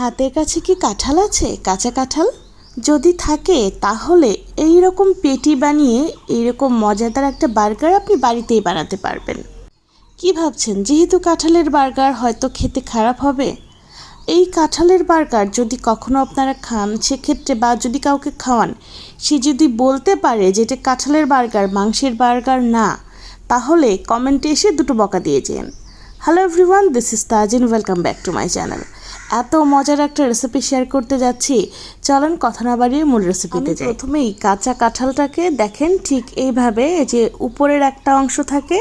হাতের কাছে কি কাঁঠাল আছে? কাঁচা কাঁঠাল? যদি থাকে, তাহলে এই রকম পেটি বানিয়ে এইরকম মজাদার একটা বার্গার আপনি বাড়িতেই বানাতে পারবেন। কি ভাবছেন? যেহেতু কাঁঠালের বার্গার হয়তো খেতে খারাপ হবে। এই কাঁঠালের বার্গার যদি কখনো আপনারা খান, সেক্ষেত্রে বা যদি কাউকে খাওয়ান, সে যদি বলতে পারে যে এটা কাঁঠালের বার্গার, মাংসের বার্গার না, তাহলে কমেন্টে এসে দুটো বকা দিয়ে যেন। Hello everyone this is Tajin welcome back to my channel এত মজার একটা রেসিপি শেয়ার করতে যাচ্ছি। চলেন কথা না বাড়িয়ে মূল রেসিপিতে যাই। প্রথমেই কাঁচা কাঁঠালটাকে দেখেন ঠিক এইভাবে এই যে উপরের একটা অংশ থাকে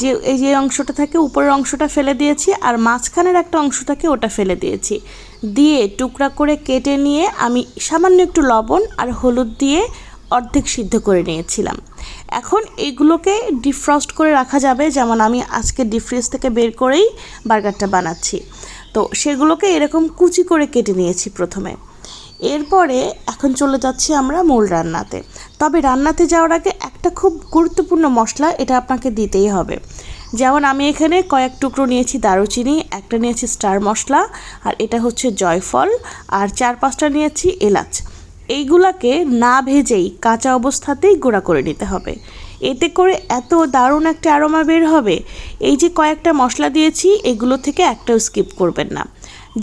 যে এই যে অংশটা থাকে উপরের অংশটা ফেলে দিয়েছি আর মাঝখানের একটা অংশ থাকে ওটা ফেলে দিয়েছি। দিয়ে টুকরা করে কেটে নিয়ে আমি সামান্য একটু লবণ আর হলুদ দিয়ে অর্ধেক সিদ্ধ করে নিয়েছিলাম। এখন এইগুলোকে ডিফ্রস্ট করে রাখা যাবে যেমন আমি আজকে ডিফ্রিজ থেকে বের করেই বার্গারটা বানাচ্ছি। তো সেগুলোকে এরকম কুচি করে কেটে নিয়েছি প্রথমে। এরপরে এখন চলে যাচ্ছি আমরা মূল রান্নাতে। তবে রান্নাতে যাওয়ার আগে একটা খুব গুরুত্বপূর্ণ মশলা এটা আপনাকে দিতেই হবে। যেমন আমি এখানে কয়েক টুকরো নিয়েছি দারুচিনি, একটা নিয়েছি স্টার মশলা, আর এটা হচ্ছে জয়ফল, আর চার পাঁচটা নিয়েছি এলাচ। এইগুলাকে না ভেজেই কাঁচা অবস্থাতেই গুঁড়া করে নিতে হবে। এতে করে এত দারুণ একটা অ্যারোমা বের হবে। এই যে কয়েকটা মশলা দিয়েছি, এগুলো থেকে একটাও স্কিপ করবেন না।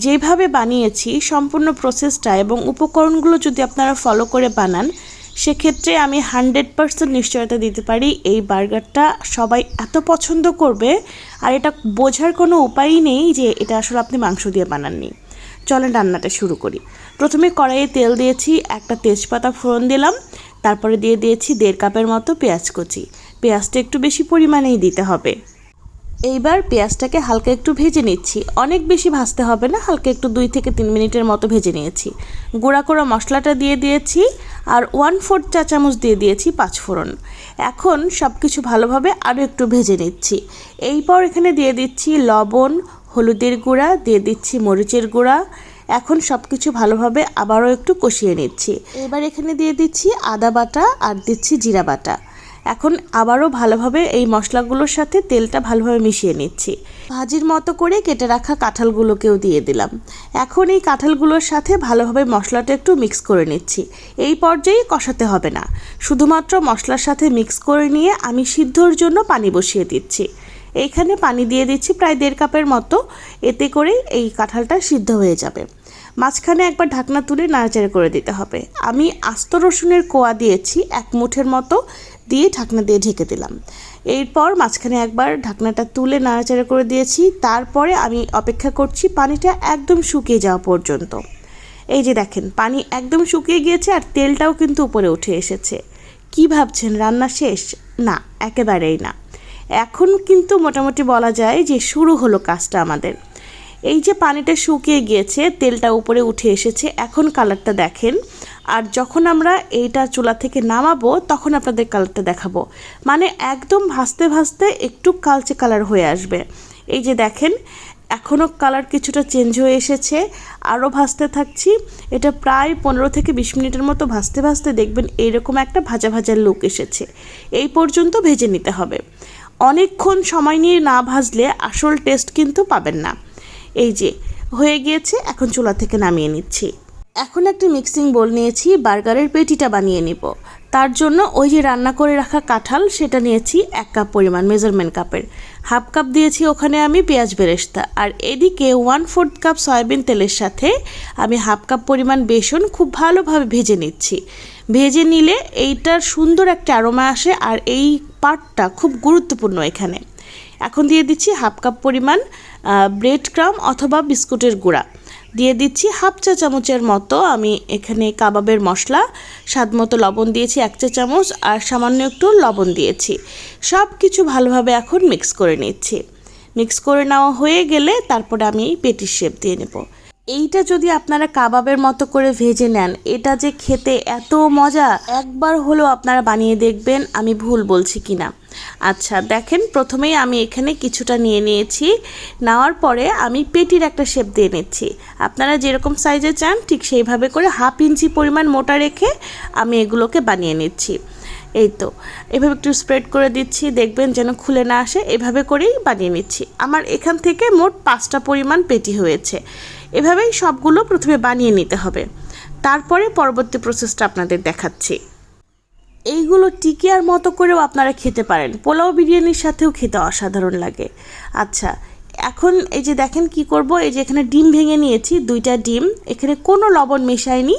যেভাবে বানিয়েছি, সম্পূর্ণ প্রসেসটা এবং উপকরণগুলো যদি আপনারা ফলো করে বানান, সেক্ষেত্রে আমি হান্ড্রেড পার্সেন্ট নিশ্চয়তা দিতে পারি এই বার্গারটা সবাই এত পছন্দ করবে। আর এটা বোঝার কোনো উপায়ই নেই যে এটা আসলে আপনি মাংস দিয়ে বানাননি। চলেন রান্নাটা শুরু করি। প্রথমে কড়াইয়ে তেল দিয়েছি, একটা তেজপাতা ফোড়ন দিলাম। তারপরে দিয়ে দিয়েছি দেড় কাপের মতো পেঁয়াজ কুচি। পেঁয়াজটা একটু বেশি পরিমাণেই দিতে হবে। এইবার পেঁয়াজটাকে হালকা একটু ভেজে নিচ্ছি। অনেক বেশি ভাজতে হবে না, হালকা একটু দুই থেকে তিন মিনিটের মতো ভেজে নিয়েছি। গুঁড়া করা মশলাটা দিয়ে দিয়েছি আর ওয়ান ফোর্থ চা চামচ দিয়ে দিয়েছি পাঁচফোড়ন এখন সব কিছু ভালোভাবে আরও একটু ভেজে নিচ্ছি। এইপর এখানে দিয়ে দিচ্ছি লবণ, হলুদের গুঁড়া, দিয়ে দিচ্ছি মরিচের গুঁড়া এখন সব কিছু ভালোভাবে আবারও একটু কষিয়ে নিচ্ছি। এবার এখানে দিয়ে দিচ্ছি আদা বাটা আর দিচ্ছি জিরা বাটা। এখন আবারও ভালোভাবে এই মশলাগুলোর সাথে তেলটা ভালোভাবে মিশিয়ে নিচ্ছি। ভাজির মতো করে কেটে রাখা কাঁঠালগুলোকেও দিয়ে দিলাম। এখন এই কাঁঠালগুলোর সাথে ভালোভাবে মশলাটা একটু মিক্স করে নিচ্ছি। এই পর্যায়ে কষাতে হবে না। শুধুমাত্র মশলার সাথে মিক্স করে নিয়ে আমি সিদ্ধর জন্য পানি বসিয়ে দিচ্ছি। এইখানে পানি দিয়ে দিচ্ছি প্রায় দেড় কাপের মতো। এতে করেই এই কাঁঠালটা সিদ্ধ হয়ে যাবে। মাঝখানে একবার ঢাকনা তুলে নাড়াচাড়া করে দিতে হবে। আমি আস্ত রসুনের কোয়া দিয়েছি, এক মুঠের মতো দিয়ে ঢাকনা দিয়ে ঢেকে দিলাম। এরপর মাঝখানে একবার ঢাকনাটা তুলে নাড়াচাড়া করে দিয়েছি, তারপরে আমি অপেক্ষা করছি পানিটা একদম শুকিয়ে যাওয়া পর্যন্ত। এই যে দেখেন, পানি একদম শুকিয়ে গিয়েছে আর তেলটাও কিন্তু উপরে উঠে এসেছে। কি ভাবছেন, রান্না শেষ? না, একেবারেই না। এখন কিন্তু মোটামুটি বলা যায় যে শুরু হলো কাজটা আমাদের। এই যে পানিটা শুকিয়ে গিয়েছে, তেলটা উপরে উঠে এসেছে, এখন কালারটা দেখেন। আর যখন আমরা এইটা চুলা থেকে নামাবো, তখন আপনাদের কালারটা দেখাবো। মানে একদম ভাসতে ভাসতে একটু কালচে কালার হয়ে আসবে। এই যে দেখেন এখনও কালার কিছুটা চেঞ্জ হয়ে এসেছে আরও ভাজতে থাকছি। এটা প্রায় পনেরো থেকে বিশ মিনিটের মতো ভাজতে ভাসতে দেখবেন এইরকম একটা ভাজা ভাজার লুক এসেছে। এই পর্যন্ত ভেজে নিতে হবে। অনেকক্ষণ সময় নিয়ে না ভাজলে আসল টেস্ট কিন্তু পাবেন না। এই যে, হয়ে গিয়েছে, এখন চুলা থেকে নামিয়ে নিচ্ছি। এখন একটি মিক্সিং বোল নিয়েছি, বার্গারের পেটিটা বানিয়ে নিব। তার জন্য ওই যে রান্না করে রাখা কাঁঠাল, সেটা নিয়েছি এক কাপ পরিমাণ মেজারমেন্ট কাপের হাফ কাপ দিয়েছি ওখানে আমি পেঁয়াজ বেরেস্তা। আর এদিকে ওয়ান ফোর্থ কাপ সয়াবিন তেলের সাথে আমি হাফ কাপ পরিমাণ বেসন খুব ভালোভাবে ভেজে নিচ্ছি। ভেজে নিলে এইটার সুন্দর একটা অ্যারোমা আসে, আর এই পার্টটা খুব গুরুত্বপূর্ণ এখানে। এখন দিয়ে দিচ্ছি হাফ কাপ পরিমাণ ব্রেড ক্রাম অথবা বিস্কুটের গুঁড়া। দিয়ে দিচ্ছি হাফ চা চামচের মতো আমি এখানে কাবাবের মশলা, স্বাদ মতো লবণ দিয়েছি এক চা চামচ আর সামান্য একটু লবণ দিয়েছি। সব কিছু ভালোভাবে এখন মিক্স করে নিচ্ছি। মিক্স করে নেওয়া হয়ে গেলে তারপরে আমি পেটির শেপ দিয়ে নেব। এইটা যদি আপনারা কাবাবের মতো করে ভেজে নেন, এটা যে খেতে এত মজা, একবার হলেও আপনারা বানিয়ে দেখবেন, আমি ভুল বলছি কি না আচ্ছা দেখেন, প্রথমেই আমি এখানে কিছুটা নিয়ে নিয়েছি। নেওয়ার পরে আমি পেটির একটা শেপ দিয়ে নিচ্ছি। আপনারা যেরকম সাইজে চান, ঠিক সেইভাবে করে হাফ ইঞ্চি পরিমাণ মোটা রেখে আমি এগুলোকে বানিয়ে নিচ্ছি। এই তো, এভাবে একটু স্প্রেড করে দিচ্ছি, দেখবেন যেন খুলে না আসে, এভাবে করেই বানিয়ে নিচ্ছি। আমার এখান থেকে মোট পাঁচটা পরিমাণ পেটি হয়েছে। এভাবেই সবগুলো প্রথমে বানিয়ে নিতে হবে। তারপরে পরবর্তী প্রসেসটা আপনাদের দেখাচ্ছি। এইগুলো টিকিয়ার মতো করেও আপনারা খেতে পারেন। পোলাও বিরিয়ানির সাথেও খেতে অসাধারণ লাগে। আচ্ছা এখন এই যে দেখেন কি করব? এই যে এখানে ডিম ভেঙে নিয়েছি, দুইটা ডিম। এখানে কোনো লবণ মেশাইনি,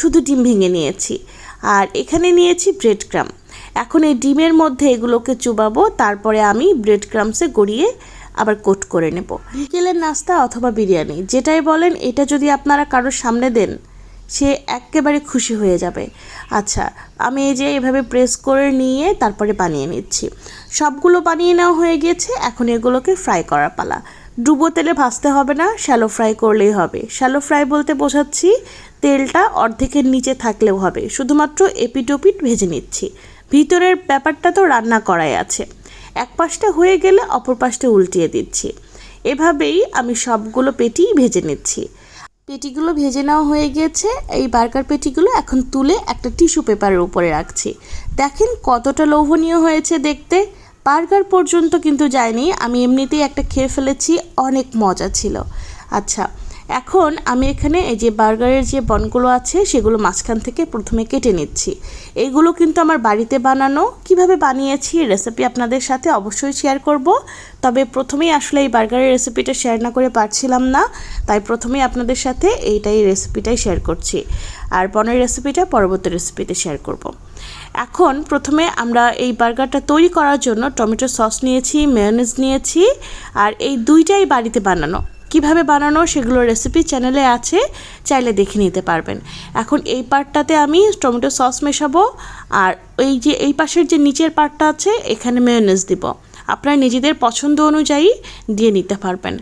শুধু ডিম ভেঙে নিয়েছি। আর এখানে নিয়েছি ব্রেড ক্রাম এখন এই ডিমের মধ্যে এগুলোকে চুবাবো, তারপরে আমি ব্রেড ক্রামসে গড়িয়ে আবার কোট করে নেব। বিকেলের নাস্তা অথবা বিরিয়ানি, যেটাই বলেন, এটা যদি আপনারা কারোর সামনে দেন, সে একেবারে খুশি হয়ে যাবে। আচ্ছা আমি এই যে এভাবে প্রেস করে নিয়ে তারপরে বানিয়ে নিচ্ছি। সবগুলো বানিয়ে নেওয়া হয়ে গিয়েছে, এখন এগুলোকে ফ্রাই করার পালা। ডুবো তেলে ভাজতে হবে না, শ্যালো ফ্রাই করলেই হবে। শ্যালো ফ্রাই বলতে বোঝাচ্ছি, তেলটা অর্ধেকের নিচে থাকলেও হবে। শুধুমাত্র এপিটোপিট ভেজে নিচ্ছি। ভিতরের ব্যাপারটা তো রান্না করাই আছে। এক পাশটা হয়ে গেলে অপর পাশটা উল্টিয়ে দিচ্ছি। এভাবেই আমি সবগুলো পেটিই ভেজে নিচ্ছি। পেটিগুলো ভেজে নেওয়া হয়ে গিয়েছে এই বার্গার পেটিগুলো এখন তুলে একটা টিস্যু পেপারের উপরে রাখছি। দেখেন কতটা লোভনীয় হয়েছে দেখতে। বার্গার পর্যন্ত কিন্তু যায়নি। আমি এমনিতেই একটা খেয়ে ফেলেছি, অনেক মজা ছিল। আচ্ছা এখন আমি এখানে এই যে বার্গারের যে বনগুলো আছে, সেগুলো মাঝখান থেকে প্রথমে কেটে নিচ্ছি। এইগুলো কিন্তু আমার বাড়িতে বানানো। কীভাবে বানিয়েছি রেসিপি আপনাদের সাথে অবশ্যই শেয়ার করব। তবে প্রথমেই আসলে এই বার্গারের রেসিপিটা শেয়ার না করে পারছিলাম না, তাই প্রথমেই আপনাদের সাথে এইটাই রেসিপিটাই শেয়ার করছি। আর বনের রেসিপিটা পরবর্তী রেসিপিতে শেয়ার করব। এখন প্রথমে আমরা এই বার্গারটা তৈরি করার জন্য টমেটো সস নিয়েছি মেয়নিজ নিয়েছি, আর এই দুইটাই বাড়িতে বানানো। কীভাবে বানানো সেগুলো রেসিপি চ্যানেলে আছে, চাইলে দেখে নিতে পারবেন। এখন এই পার্টটাতে আমি টমেটো সস মেশাবো, আর ওই যে এই পাশের যে নিচের পার্টটা আছে, এখানে মেয়নেজ দিব। আপনারা নিজেদের পছন্দ অনুযায়ী দিয়ে নিতে পারবেন।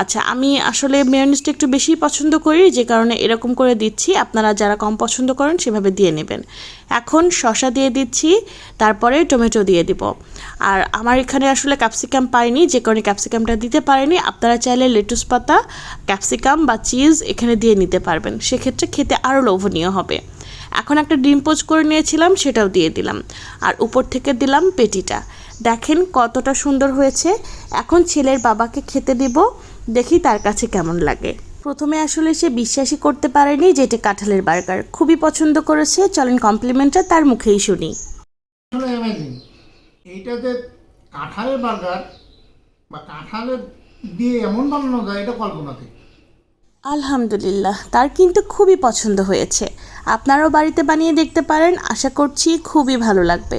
আচ্ছা আমি আসলে মেয়নিজটা একটু বেশি পছন্দ করি, যে কারণে এরকম করে দিচ্ছি। আপনারা যারা কম পছন্দ করেন, সেভাবে দিয়ে নেবেন। এখন শসা দিয়ে দিচ্ছি, তারপরে টমেটো দিয়ে দিব। আর আমার এখানে আসলে ক্যাপসিকাম পাইনি, যে কারণে ক্যাপসিকামটা দিতে পারিনি। আপনারা চাইলে লেটুস পাতা ক্যাপসিকাম বা চিজ এখানে দিয়ে নিতে পারবেন। সেক্ষেত্রে খেতে আরও লোভনীয় হবে। এখন একটা ডিম পোচ করে নিয়েছিলাম, সেটাও দিয়ে দিলাম। আর উপর থেকে দিলাম পেটিটা। দেখেন কতটা সুন্দর হয়েছে। এখন ছেলের বাবাকে খেতে দিব দেখি তার কাছে কেমন লাগে। প্রথমে আসলে সে বিশ্বাসই করতে পারেনি যে এটা কাঁঠালের বার্গার। খুবই পছন্দ করেছে চলেন কমপ্লিমেন্টটা তার মুখেই শুনি। অ্যামেজিং এইটাতে কাঁঠালের বার্গার বা কাঁঠালের দিয়ে এমন বানানো যায় এটা কল্পনাতে আলহামদুলিল্লাহ তার কিন্তু খুবই পছন্দ হয়েছে। আপনারাও বাড়িতে বানিয়ে দেখতে পারেন আশা করছি খুবই ভালো লাগবে।